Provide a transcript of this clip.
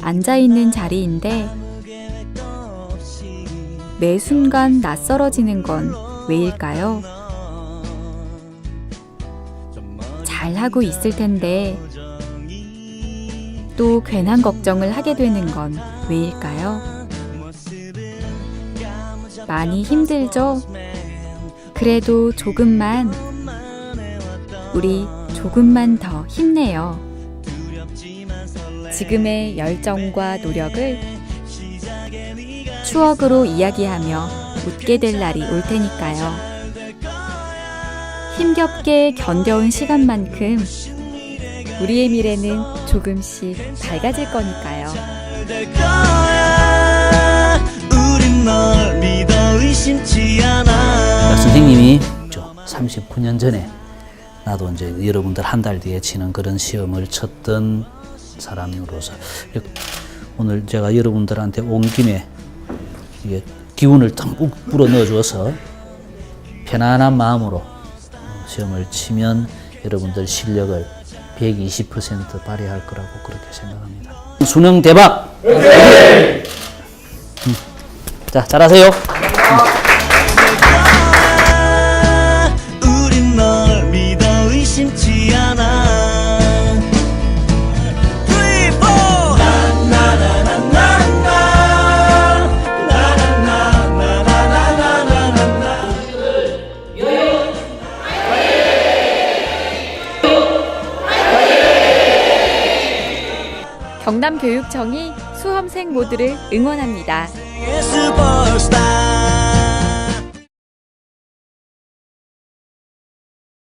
앉아 있는 자리인데 매 순간 낯설어지는 건 왜일까요? 잘하고 있을 텐데 또 괜한 걱정을 하게 되는 건 왜일까요? 많이 힘들죠? 그래도 조금만, 우리 조금만 더 힘내요. 지금의 열정과 노력을 추억으로 이야기하며 웃게 될 날이 올 테니까요. 힘겹게 견뎌온 시간만큼 우리의 미래는 조금씩 밝아질 거니까요. 않아 선생님이 39년 전에 나도 이제 여러분들 한 달 뒤에 치는 그런 시험을 쳤던 사람으로서 오늘 제가 여러분들한테 온 김에 이게 기운을 듬뿍 불어 넣어 주어서 편안한 마음으로 시험을 치면 여러분들 실력을 120% 발휘할 거라고 그렇게 생각합니다. 수능 대박! 음. 자, 잘하세요. 경남교육청이 수험생 모두를 응원합니다.